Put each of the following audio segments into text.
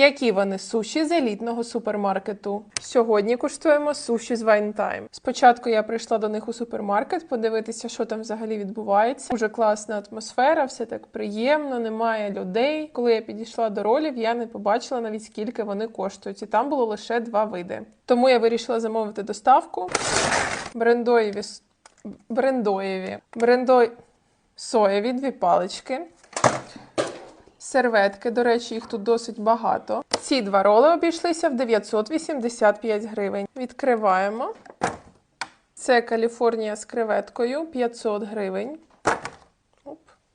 Які вони суші з елітного супермаркету? Сьогодні куштуємо суші з Time. Спочатку я прийшла до них у супермаркет подивитися, що там взагалі відбувається. Дуже класна атмосфера, все так приємно, немає людей. Коли я підійшла до ролів, я не побачила навіть скільки вони коштують, і там було лише два види. Тому я вирішила замовити доставку брендоєві брендоєві брендой соєві дві палички. Серветки, до речі, їх тут досить багато. Ці два роли обійшлися в 985 гривень. Відкриваємо. Це Каліфорнія з креветкою 500 гривень.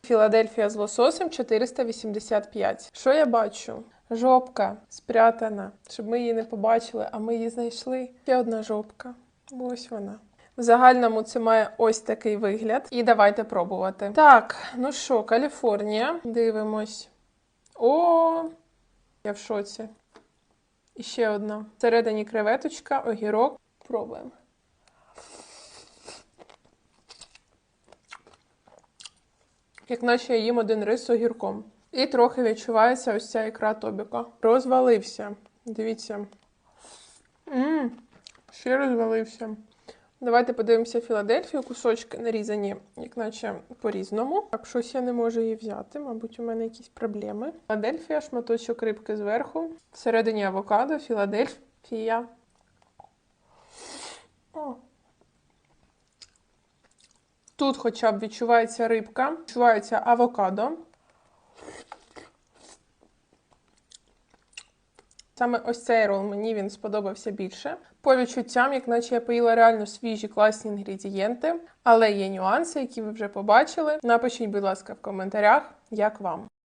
Філадельфія з лососем 485. Що я бачу? Жопка спрятана, щоб ми її не побачили, а ми її знайшли. Ще одна жопка. Ось вона. В загальному це має ось такий вигляд. І давайте пробувати. Так, ну що, Каліфорнія. Дивимось. О, я в шоці. І ще одна. Всередині креветочка, огірок. Пробуємо. Як наче я їм один рис з огірком. І трохи відчувається ось ця ікра тобіка. Розвалився. Дивіться. Мм, ще розвалився. Давайте подивимося Філадельфію. Кусочки нарізані, як наче по-різному. Так, щось я не можу її взяти. Мабуть, у мене якісь проблеми. Філадельфія, шматочок рибки зверху. Всередині авокадо, Філадельфія. О. Тут хоча б відчувається рибка, відчувається авокадо. Саме ось цей рол мені він сподобався більше. По відчуттям, як наче я поїла реально свіжі класні інгредієнти, але є нюанси, які ви вже побачили. Напишіть, будь ласка, в коментарях, як вам.